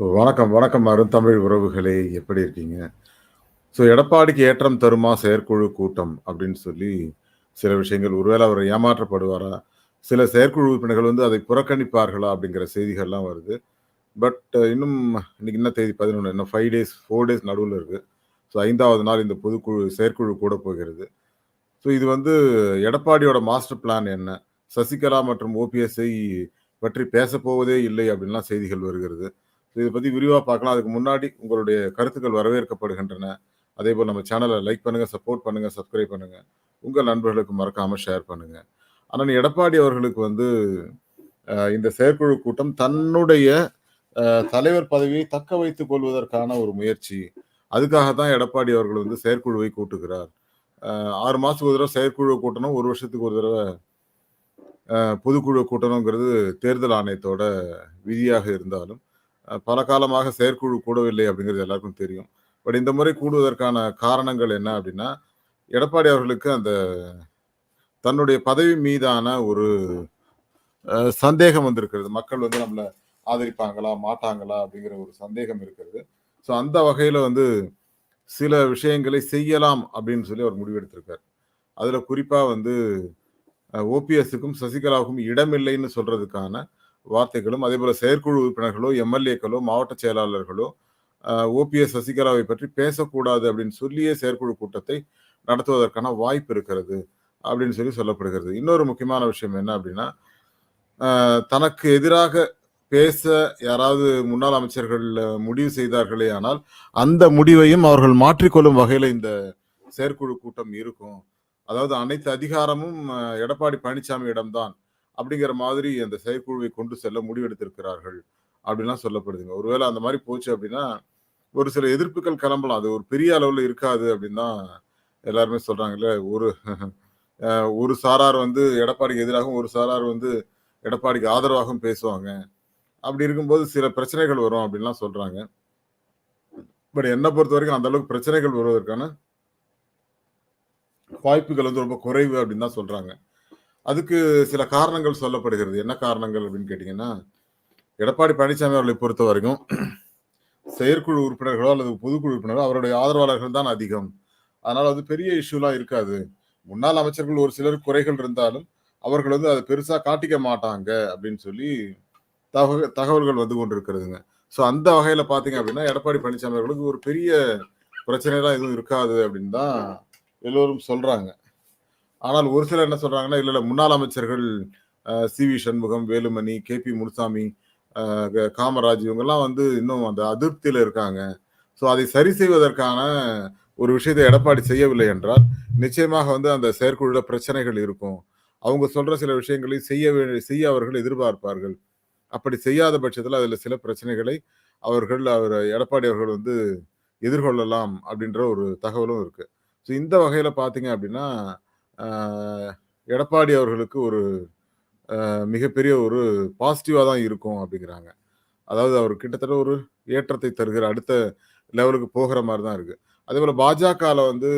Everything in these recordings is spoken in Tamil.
வணக்கம், வணக்கம் அருந்தமிழ் உறவுகளே! எப்படி இருக்கீங்க? ஸோ எடப்பாடிக்கு ஏற்றம் தருமா செயற்குழு கூட்டம் அப்படின்னு சொல்லி சில விஷயங்கள். ஒருவேளை அவர் ஏமாற்றப்படுவாரா? சில செயற்குழு உறுப்பினர்கள் வந்து அதை புறக்கணிப்பார்களா? அப்படிங்கிற செய்திகள்லாம் வருது. பட் இன்னும் இன்னைக்கு என்ன தேதி 11 இன்னும் ஃபைவ் டேஸ் ஃபோர் டேஸ் நடுவில் இருக்கு. ஸோ ஐந்தாவது நாள் இந்த பொதுக்குழு செயற்குழு கூட போகிறது. ஸோ இது வந்து எடப்பாடியோட மாஸ்டர் பிளான் என்ன? சசிகலா மற்றும் ஓபிஎஸ்ஐ பற்றி பேசப்போவதே இல்லை அப்படின்லாம் செய்திகள் வருகிறது. இதை பத்தி விரிவா பார்க்கலாம். அதுக்கு முன்னாடி உங்களுடைய கருத்துக்கள் வரவேற்கப்படுகின்றன. அதே போல் நம்ம சேனலை லைக் பண்ணுங்க, சப்போர்ட் பண்ணுங்க, சப்ஸ்கிரைப் பண்ணுங்க. உங்கள் நண்பர்களுக்கு மறக்காம ஷேர் பண்ணுங்க. ஆனால் எடப்பாடி அவர்களுக்கு வந்து இந்த செயற்குழு கூட்டம் தன்னுடைய தலைவர் பதவியை தக்க வைத்துக் கொள்வதற்கான ஒரு முயற்சி. அதுக்காக தான் எடப்பாடி அவர்கள் வந்து செயற்குழுவை கூட்டுகிறார். அ 6 மாசத்துக்கு ஒரு தடவை செயற்குழு கூட்டணும். ஒரு வருஷத்துக்கு ஒரு தடவை பொதுக்குழு கூட்டணுங்கிறது தேர்தல் ஆணையத்தோட விதியாக இருந்தாலும், பல காலமாக செயற்குழு கூடவில்லை அப்படிங்கிறது எல்லாருக்கும் தெரியும். பட் இந்த முறை கூடுவதற்கான காரணங்கள் என்ன அப்படின்னா, எடப்பாடி அவர்களுக்கு அந்த தன்னுடைய பதவி மீதான ஒரு சந்தேகம் வந்திருக்கிறது. மக்கள் வந்து நம்மளை ஆதரிப்பாங்களா? மாட்டாங்களா? அப்படிங்கிற ஒரு சந்தேகம் இருக்கிறது. ஸோ அந்த வகையில் வந்து சில விஷயங்களை செய்யலாம் அப்படின்னு சொல்லி அவர் முடிவெடுத்திருக்கார். அதில் குறிப்பாக வந்து ஓபிஎஸ்க்கும் சசிகலாவுக்கும் இடமில்லைன்னு சொல்கிறதுக்கான வார்த்தைகளும், அதேபோல செயற்குழு உறுப்பினர்களோ, எம்.எல்.ஏக்களோ, மாவட்ட செயலாளர்களோ ஓபிஎஸ், சசிகலாவை பற்றி பேசக்கூடாது அப்படின்னு சொல்லியே செயற்குழு கூட்டத்தை நடத்துவதற்கான வாய்ப்பு இருக்கிறது. அப்படின்னு சொல்லி சொல்லப்படுகிறது. இன்னொரு முக்கியமான விஷயம் என்ன அப்படின்னா, தனக்கு எதிராக பேச யாராவது முன்னாள் அமைச்சர்கள் முடிவு செய்தார்களேயானால், அந்த முடிவையும் அவர்கள் மாற்றிக்கொள்ளும் வகையில் இந்த செயற்குழு கூட்டம் இருக்கும். அதாவது அனைத்து அதிகாரமும் எடப்பாடி பழனிசாமியிடம்தான் அப்படிங்கிற மாதிரி அந்த செயற்குழுவை கொண்டு செல்ல முடிவெடுத்திருக்கிறார்கள். அப்படின்லாம் சொல்லப்படுதுங்க. ஒருவேளை அந்த மாதிரி போச்சு அப்படின்னா, ஒரு சில எதிர்ப்புகள் கிளம்பலாம். அது ஒரு பெரிய அளவில் இருக்காது அப்படின்னு தான் எல்லாருமே சொல்றாங்கல்ல. ஒரு ஒரு சாரார் வந்து எடப்பாடிக்கு எதிராகவும், ஒரு சாரார் வந்து எடப்பாடிக்கு ஆதரவாகவும் பேசுவாங்க. அப்படி இருக்கும்போது சில பிரச்சனைகள் வரும் அப்படின்லாம் சொல்றாங்க. பட் என்னை பொறுத்த வரைக்கும் அந்த அளவுக்கு பிரச்சனைகள் வருவதற்கான வாய்ப்புகள் வந்து ரொம்ப குறைவு அப்படின்னு தான் சொல்றாங்க. அதுக்கு சில காரணங்கள் சொல்லப்படுகிறது. என்ன காரணங்கள் அப்படின்னு கேட்டீங்கன்னா, எடப்பாடி பழனிசாமி அவர்களை பொறுத்தவரைக்கும் செயற்குழு உறுப்பினர்களோ அல்லது பொதுக்குழு உறுப்பினரோ அவருடைய ஆதரவாளர்கள் தான் அதிகம். அதனால் அது பெரிய இஷ்யூலாம் இருக்காது. முன்னாள் அமைச்சர்கள் ஒரு சிலர் குறைகள் இருந்தாலும், அவர்கள் வந்து அதை பெருசாக காட்டிக்க மாட்டாங்க அப்படின்னு சொல்லி தகவ தகவல்கள் வந்து கொண்டிருக்கிறதுங்க. ஸோ அந்த வகையில் பார்த்தீங்க அப்படின்னா, எடப்பாடி பழனிசாமி அவர்களுக்கு ஒரு பெரிய பிரச்சனைலாம் எதுவும் இருக்காது அப்படின்னு தான் எல்லோரும் சொல்கிறாங்க ஆனால் ஒரு சிலர் என்ன சொல்றாங்கன்னா, இல்ல முன்னாள் அமைச்சர்கள் சி வி சண்முகம், வேலுமணி, கே.பி. முனுசாமி, க காமராஜ் இவங்கெல்லாம் வந்து இன்னும் அந்த அதிருப்தியில இருக்காங்க. ஸோ அதை சரி செய்வதற்கான ஒரு விஷயத்தை எடப்பாடி செய்யவில்லை என்றால், நிச்சயமாக வந்து அந்த செயற்குழுல பிரச்சனைகள் இருக்கும். அவங்க சொல்ற சில விஷயங்களை செய்ய வே செய்ய அவர்கள் எதிர்பார்ப்பார்கள். அப்படி செய்யாத பட்சத்தில் அதில் சில பிரச்சனைகளை அவர்கள் அவர் எடப்பாடி அவர்கள் வந்து எதிர்கொள்ளலாம் அப்படின்ற ஒரு தகவலும் இருக்கு. ஸோ இந்த வகையில் பார்த்தீங்க அப்படின்னா, எடப்பாடி அவர்களுக்கு ஒரு மிகப்பெரிய ஒரு பாசிட்டிவாக தான் இருக்கும் அப்படிங்கிறாங்க. அதாவது அவர் கிட்டத்தட்ட ஒரு ஏற்றத்தை தருகிற அடுத்த லெவலுக்கு போகிற மாதிரி தான் இருக்குது அதே போல் பாஜகவில் வந்து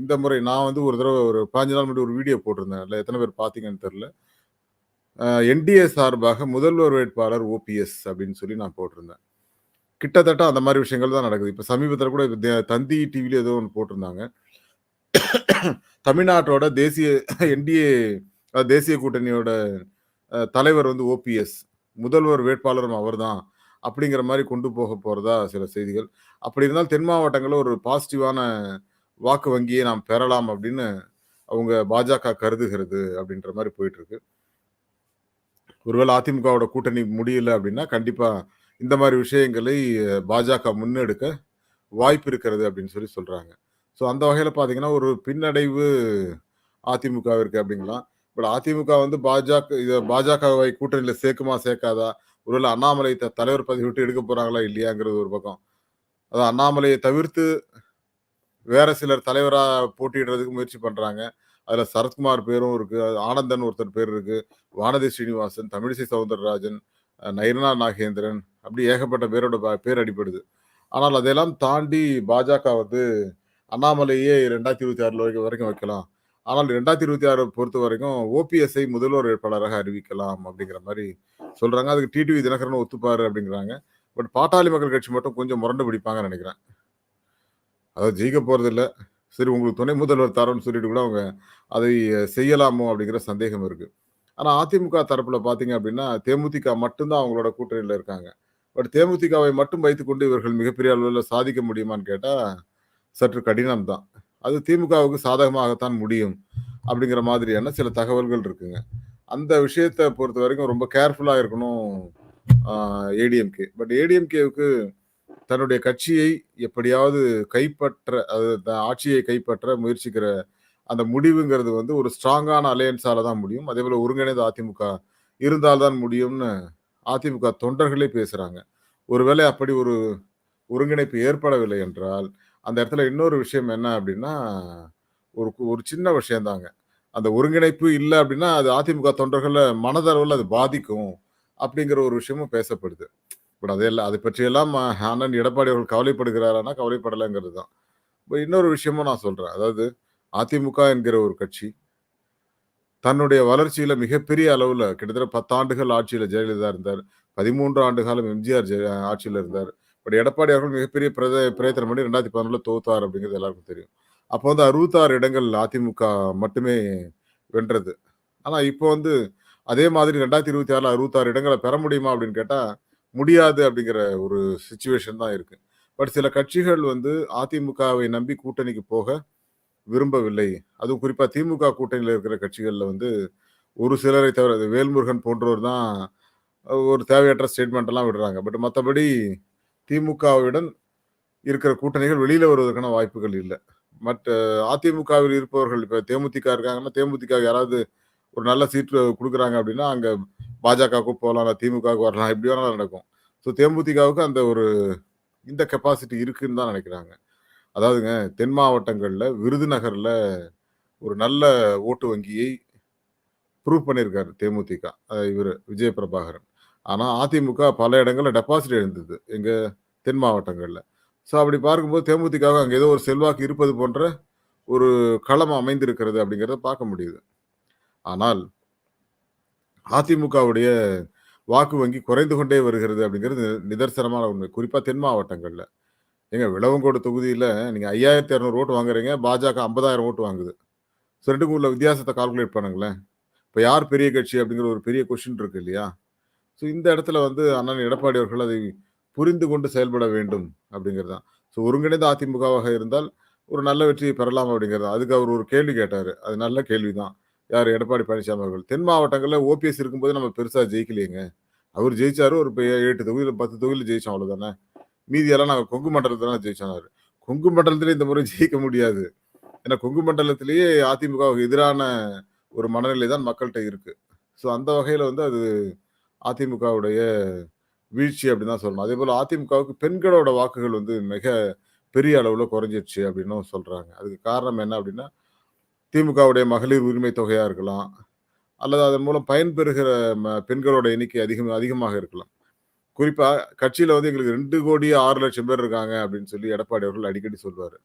இந்த முறை நான் வந்து ஒரு தடவை ஒரு 15 நாள் முன்னாடி ஒரு வீடியோ போட்டிருந்தேன். இல்லை எத்தனை பேர் பார்த்தீங்கன்னு தெரில என்டிஏ சார்பாக முதல்வர் வேட்பாளர் ஓபிஎஸ் அப்படின்னு சொல்லி நான் போட்டிருந்தேன். கிட்டத்தட்ட அந்த மாதிரி விஷயங்கள் தான் நடக்குது. இப்போ சமீபத்தில் கூட தந்தி டிவியில் ஏதோ ஒன்று போட்டிருந்தாங்க. தமிழ்நாட்டோட தேசிய என்டிஏ தேசிய கூட்டணியோட தலைவர் வந்து ஓபிஎஸ். முதல்வர் வேட்பாளரும் அவர்தான். அப்படிங்கிற மாதிரி கொண்டு போக போகிறதா சில செய்திகள். அப்படி இருந்தால் தென் மாவட்டங்களில் ஒரு பாசிட்டிவான வாக்கு வங்கியை நாம் பெறலாம் அப்படின்னு அவங்க பாஜக கருதுகிறது அப்படின்ற மாதிரி போயிட்டு இருக்கு. ஒருவேளை அதிமுகவோட கூட்டணி முடியல அப்படின்னா, கண்டிப்பாக இந்த மாதிரி விஷயங்களை பாஜக முன்னெடுக்க வாய்ப்பு இருக்கிறது அப்படின்னு சொல்லி சொல்கிறாங்க ஸோ அந்த வகையில் பார்த்தீங்கன்னா, ஒரு பின்னடைவு அதிமுகவிற்கு அப்படிங்களாம் பட் அதிமுக வந்து பாஜக இத பாஜகவை கூட்டணியில் சேர்க்குமா? சேர்க்காதா? ஒருவேளை அண்ணாமலை த தலைவர் பதவி விட்டு எடுக்க போகிறாங்களா இல்லையாங்கிறது ஒரு பக்கம். அதான் அண்ணாமலையை தவிர்த்து வேற சிலர் தலைவராக போட்டியிடுறதுக்கு முயற்சி பண்ணுறாங்க அதில் சரத்குமார் பேரும் இருக்குது ஆனந்தன் ஒருத்தர் பேர் இருக்குது வானதி ஸ்ரீனிவாசன், தமிழிசை சவுந்தரராஜன், நைரனா நயனா நாகேந்திரன் அப்படி ஏகப்பட்ட பேரோட ப பேர் அடிபடுது. ஆனால் அதையெல்லாம் தாண்டி பாஜக வந்து அண்ணாமலையே 2026 வரைக்கும் வரைக்கும் வைக்கலாம். ஆனால் ரெண்டாயிரத்தி இருபத்தி ஆறு பொறுத்த வரைக்கும் ஓபிஎஸ்ஐ முதல்வர் வேட்பாளராக அறிவிக்கலாம் அப்படிங்கிற மாதிரி சொல்றாங்க. அதுக்கு டிடிவி தினகரன் ஒத்துப்பாரு அப்படிங்கிறாங்க. பட் பாட்டாளி மக்கள் கட்சி மட்டும் கொஞ்சம் முரண்டு பிடிப்பாங்கன்னு நினைக்கிறேன் அதாவது ஜெயிக்க போறதில்ல. சரி உங்களுக்கு துணை முதல்வர் தரோன்னு சொல்லிட்டு கூட அவங்க அதை செய்யலாமோ அப்படிங்கிற சந்தேகம் இருக்கு. ஆனா அதிமுக தரப்புல பார்த்தீங்க அப்படின்னா, தேமுதிக மட்டும்தான் அவங்களோட கூட்டணியில இருக்காங்க. பட் தேமுதிகவை மட்டும் வைத்துக்கொண்டு இவர்கள் மிகப்பெரிய அளவில் சாதிக்க முடியுமான்னு கேட்டால் சற்று கடினம் தான். அது திமுகவுக்கு சாதகமாகத்தான் முடியும். அப்படிங்கிற மாதிரியான சில தகவல்கள் இருக்குங்க. அந்த விஷயத்தை பொறுத்த வரைக்கும் ரொம்ப கேர்ஃபுல்லாக இருக்கணும் ஏடிஎம்கே. பட் ஏடிஎம்கேவுக்கு தன்னுடைய கட்சியை எப்படியாவது கைப்பற்ற அது ஆட்சியை கைப்பற்ற முயற்சிக்கிற அந்த முடிவுங்கிறது வந்து ஒரு ஸ்ட்ராங்கான அலையன்ஸால தான் முடியும். அதே போல் ஒருங்கிணைந்த அதிமுக இருந்தால் தான் முடியும்னு அதிமுக தொண்டர்களே பேசுறாங்க. ஒருவேளை அப்படி ஒரு ஒருங்கிணைப்பு ஏற்படவில்லை என்றால், அந்த இடத்துல இன்னொரு விஷயம் என்ன அப்படின்னா, ஒரு ஒரு சின்ன விஷயந்தாங்க அந்த ஒருங்கிணைப்பு இல்லை அப்படின்னா, அது அதிமுக தொண்டர்களை மனதளவில் அது பாதிக்கும். அப்படிங்கிற ஒரு விஷயமும் பேசப்படுது. பட் அதெல்லாம் அதை பற்றியெல்லாம் அண்ணன் எடப்பாடி அவர்கள் கவலைப்படுகிறாரான்னா, கவலைப்படலைங்கிறது தான். இப்போ இன்னொரு விஷயமும் நான் சொல்கிறேன் அதாவது அதிமுக என்கிற ஒரு கட்சி தன்னுடைய வளர்ச்சியில் மிகப்பெரிய அளவில் கிட்டத்தட்ட பத்தாண்டுகள் ஆட்சியில் ஜெயலலிதா இருந்தார். 13 ஆண்டு காலம் எம்ஜிஆர் ஆட்சியில் இருந்தார். பட் எடப்பாடி அவர்கள் மிகப்பெரிய பிரத பிரயத்தனம் பண்ணி 2011ல தோத்தார் அப்படிங்கிறது எல்லாருக்கும் தெரியும். அப்போ வந்து 66 இடங்கள் அதிமுக மட்டுமே வென்றது. ஆனால் இப்போ வந்து அதே மாதிரி ரெண்டாயிரத்தி இருபத்தி ஆறில் அறுபத்தாறு இடங்களை பெற முடியுமா அப்படின்னு கேட்டால் முடியாது அப்படிங்கிற ஒரு சுச்சுவேஷன் தான் இருக்குது பட் சில கட்சிகள் வந்து அதிமுகவை நம்பி கூட்டணிக்கு போக விரும்பவில்லை. அதுவும் குறிப்பாக திமுக கூட்டணியில் இருக்கிற கட்சிகளில் வந்து ஒரு சிலரை தவிர வேல்முருகன் போன்றோர் தான் ஒரு தேவையற்ற ஸ்டேட்மெண்ட் எல்லாம் விடுறாங்க. பட் மற்றபடி திமுகவுடன் இருக்கிற கூட்டணிகள் வெளியில வருவதற்கான வாய்ப்புகள் இல்லை மற்ற அதிமுகவில் இருப்பவர்கள் இப்ப தேமுதிக இருக்காங்கன்னா, தேமுதிக யாராவது ஒரு நல்ல சீட்டு கொடுக்குறாங்க அப்படின்னா, அங்க பாஜகவுக்கு போகலாம் திமுகவுக்கு வரலாம். எப்படி வேணாலும் நடக்கும். ஸோ தேமுதிகவுக்கு அந்த ஒரு இந்த கெப்பாசிட்டி இருக்குன்னு தான் நினைக்கிறாங்க அதாவதுங்க தென் மாவட்டங்களில் விருதுநகரில் ஒரு நல்ல ஓட்டு வங்கியை ப்ரூவ் பண்ணியிருக்காரு தேமுதிக. இவர் விஜய பிரபாகரன். ஆனால் அதிமுக பல இடங்களில் டெபாசிட் எழுந்தது எங்கள் தென் மாவட்டங்களில் ஸோ அப்படி பார்க்கும்போது தேமுதிகவுக்கு அங்கே ஏதோ ஒரு செல்வாக்கு இருப்பது போன்ற ஒரு களம் அமைந்திருக்கிறது அப்படிங்கிறத பார்க்க முடியுது. ஆனால் அதிமுகவுடைய வாக்கு வங்கி குறைந்து கொண்டே வருகிறது அப்படிங்கிறது நிதர்சனமான உண்மை. குறிப்பாக தென் மாவட்டங்களில் எங்கள் விளவங்கோடு தொகுதியில நீங்க 5200 ஓட்டு வாங்குறீங்க. பாஜக 50000 ஓட்டு வாங்குது. ஸோ ரெண்டுக்கும் உள்ள வித்தியாசத்தை கால்குலேட் பண்ணுங்களேன். இப்போ யார் பெரிய கட்சி அப்படிங்கிற ஒரு பெரிய கொஷின் இருக்கு இல்லையா? ஸோ இந்த இடத்துல வந்து அண்ணன் எடப்பாடி அவர்கள் அதை புரிந்து கொண்டு செயல்பட வேண்டும் அப்படிங்கிறது தான். ஸோ ஒருங்கிணைந்த அதிமுகவாக இருந்தால் ஒரு நல்ல வெற்றியை பெறலாம் அப்படிங்கிறது தான். அதுக்கு அவர் ஒரு கேள்வி கேட்டார் அது நல்ல கேள்வி தான். யார் எடப்பாடி பழனிசாமி அவர்கள். தென் மாவட்டங்களில் ஓபிஎஸ் இருக்கும்போது நம்ம பெருசாக ஜெயிக்கலையேங்க. அவர் ஜெயிச்சாரு. ஒரு எட்டு தொகுதியில் பத்து தொகுதியில் ஜெயிச்சோம் அவ்வளோதானே மீதியெல்லாம் நாங்கள் கொங்கு மண்டலத்தில் தான் ஜெயிச்சோம்னாரு. கொங்கு மண்டலத்திலே இந்த முறை ஜெயிக்க முடியாது. ஏன்னா கொங்கு மண்டலத்திலேயே அதிமுகவுக்கு எதிரான ஒரு மனநிலை தான் மக்கள்கிட்ட இருக்குது ஸோ அந்த வகையில் வந்து அது அதிமுகவுடைய வீழ்ச்சி அப்படின்னு தான் சொல்லணும். அதே போல் அதிமுகவுக்கு பெண்களோட வாக்குகள் வந்து மிக பெரிய அளவில் குறைஞ்சிருச்சு அப்படின்னும் சொல்கிறாங்க அதுக்கு காரணம் என்ன அப்படின்னா, திமுகவுடைய மகளிர் உரிமை தொகையாக இருக்கலாம். அல்லது அதன் மூலம் பயன்பெறுகிற ம பெண்களோட எண்ணிக்கை அதிகம் அதிகமாக இருக்கலாம். குறிப்பாக கட்சியில் வந்து எங்களுக்கு 2,06,00,000 பேர் இருக்காங்க அப்படின்னு சொல்லி எடப்பாடி அவர்கள் அடிக்கடி சொல்வார்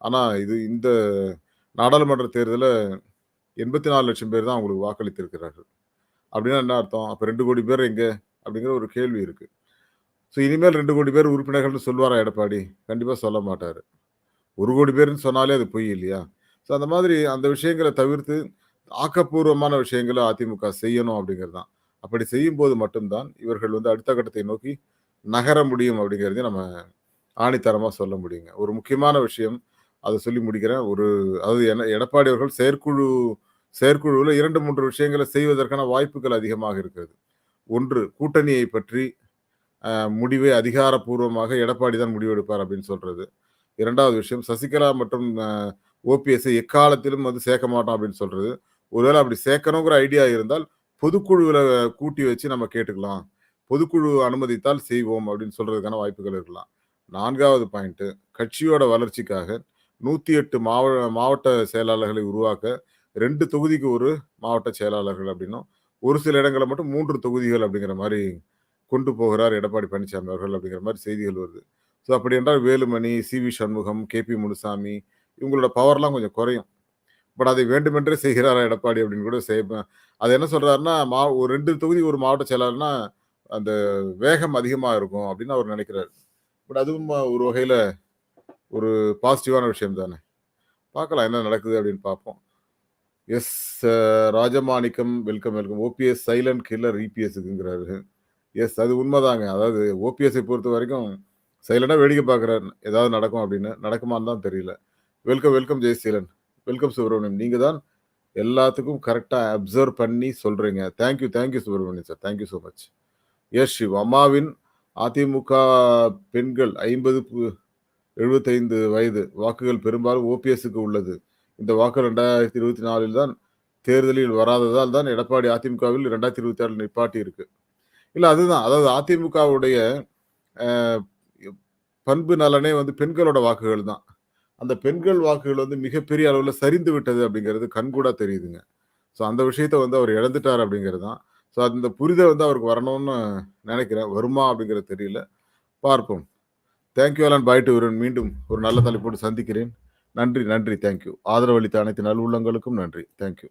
ஆனால் இது இந்த நாடாளுமன்ற தேர்தலில் எண்பத்தி நாலு லட்சம் பேர் தான் அவங்களுக்கு வாக்களித்திருக்கிறார்கள். அப்படின்னா என்ன அர்த்தம்? அப்போ ரெண்டு கோடி பேர் எங்கே அப்படிங்கிற ஒரு கேள்வி இருக்குது ஸோ இனிமேல் ரெண்டு கோடி பேர் உறுப்பினர்கள்னு சொல்வாரா எடப்பாடி? கண்டிப்பாக சொல்ல மாட்டார் ஒரு கோடி பேர்னு சொன்னாலே அது பொய் இல்லையா? ஸோ அந்த மாதிரி அந்த விஷயங்களை தவிர்த்து ஆக்கப்பூர்வமான விஷயங்களை அதிமுக செய்யணும் அப்படிங்கிறது தான். அப்படி செய்யும்போது மட்டும்தான் இவர்கள் வந்து அடுத்த கட்டத்தை நோக்கி நகர முடியும் அப்படிங்கிறதையும் நம்ம ஆணித்தரமாக சொல்ல முடியுங்க. ஒரு முக்கியமான விஷயம் அதை சொல்லி முடிக்கிறேன். ஒரு அதாவது என எடப்பாடி அவர்கள் செயற்குழு செயற்குழுவில் இரண்டு மூன்று விஷயங்களை செய்வதற்கான வாய்ப்புகள் அதிகமாக இருக்கிறது. ஒன்று கூட்டணியை பற்றி முடிவை அதிகாரப்பூர்வமாக எடப்பாடி தான் முடிவெடுப்பார் அப்படின்னு சொல்றது. இரண்டாவது விஷயம் சசிகலா மற்றும் ஓபிஎஸ்ஐ எக்காலத்திலும் வந்து சேர்க்க மாட்டோம் அப்படின்னு சொல்றது. ஒருவேளை அப்படி சேர்க்கணுங்கிற ஐடியா இருந்தால் பொதுக்குழுவில் கூட்டி வச்சு நம்ம கேட்டுக்கலாம். பொதுக்குழு அனுமதித்தால் செய்வோம் அப்படின்னு சொல்றதுக்கான வாய்ப்புகள் இருக்கலாம். நான்காவது பாயிண்ட்டு கட்சியோட வளர்ச்சிக்காக 108 மாவ மாவட்ட செயலாளர்களை உருவாக்க ரெண்டு தொகுதிக்கு ஒரு மாவட்ட செயலாளர்கள் அப்படின்னும், ஒரு சில இடங்களில் மட்டும் மூன்று தொகுதிகள் அப்படிங்கிற மாதிரி கொண்டு போகிறார் எடப்பாடி பழனிசாமி அவர்கள் அப்படிங்கிற மாதிரி செய்திகள் வருது. ஸோ அப்படி என்றால் Velumani, C V. Shanmugam, K P. Munusamy இவங்களோட பவர்லாம் கொஞ்சம் குறையும். பட் அதை வேண்டுமென்றே செய்கிறாரா எடப்பாடி அப்படின்னு கூட செய்ய அது என்ன சொல்கிறாருன்னா மா ஒரு ரெண்டு தொகுதி ஒரு மாவட்ட செயலாளர்னா அந்த வேகம் அதிகமாக இருக்கும் அப்படின்னு அவர் நினைக்கிறார் பட் அதுவும் ஒரு வகையில் ஒரு பாசிட்டிவான விஷயம் தானே பார்க்கலாம் என்ன நடக்குது அப்படின்னு பார்ப்போம் S Rajamanickam welcome welcome. OPS silent killer இபிஎஸ்க்குங்கிறாரு yes அது உண்மைதாங்க. அதாவது ஓபிஎஸ்ஐ பொறுத்த வரைக்கும் சைலண்டாக வேடிக்கை பார்க்குறாரு ஏதாவது நடக்கும் அப்படின்னு. நடக்குமான்னு தான் தெரியல. Welcome welcome Jayaseelan welcome Subramaniam. நீங்கள் தான் எல்லாத்துக்கும் கரெக்டாக அப்சர்வ் பண்ணி சொல்கிறீங்க thank you thank you Subramaniam sir. Thank you so much yes Shiv. அம்மாவின் அதிமுக பெண்கள் ஐம்பது எழுபத்தைந்து வயது. வாக்குகள் பெரும்பாலும் ஓபிஎஸ்க்கு உள்ளது. இந்த வாக்கு ரெண்டாயிரத்தி இருபத்தி நாலில் தான் தேர்தலில் வராததால் தான் எடப்பாடி அதிமுகவில் ரெண்டாயிரத்தி இருபத்தி ஆறில் நிப்பாட்டி இருக்கு. இல்லை அதுதான். அதாவது அதிமுகவுடைய பண்பு நலனே வந்து பெண்களோட வாக்குகள் தான். அந்த பெண்கள் வாக்குகள் வந்து மிகப்பெரிய அளவில் சரிந்து விட்டது அப்படிங்கிறது கண்கூடா தெரியுதுங்க. ஸோ அந்த விஷயத்த வந்து அவர் இழந்துட்டார் அப்படிங்கிறது தான் ஸோ அந்த புரிதல் வந்து அவருக்கு வரணும்னு நினைக்கிறேன். வருமா அப்படிங்கிறது தெரியல. பார்ப்போம். தேங்க்யூ அலன் பாய் டு மீண்டும் ஒரு நல்ல தலைப்போடு சந்திக்கிறேன். நன்றி நன்றி. தேங்க்யூ ஆதரவளித்த அனைத்து நல் உள்ளங்களுக்கும் நன்றி. தேங்க்யூ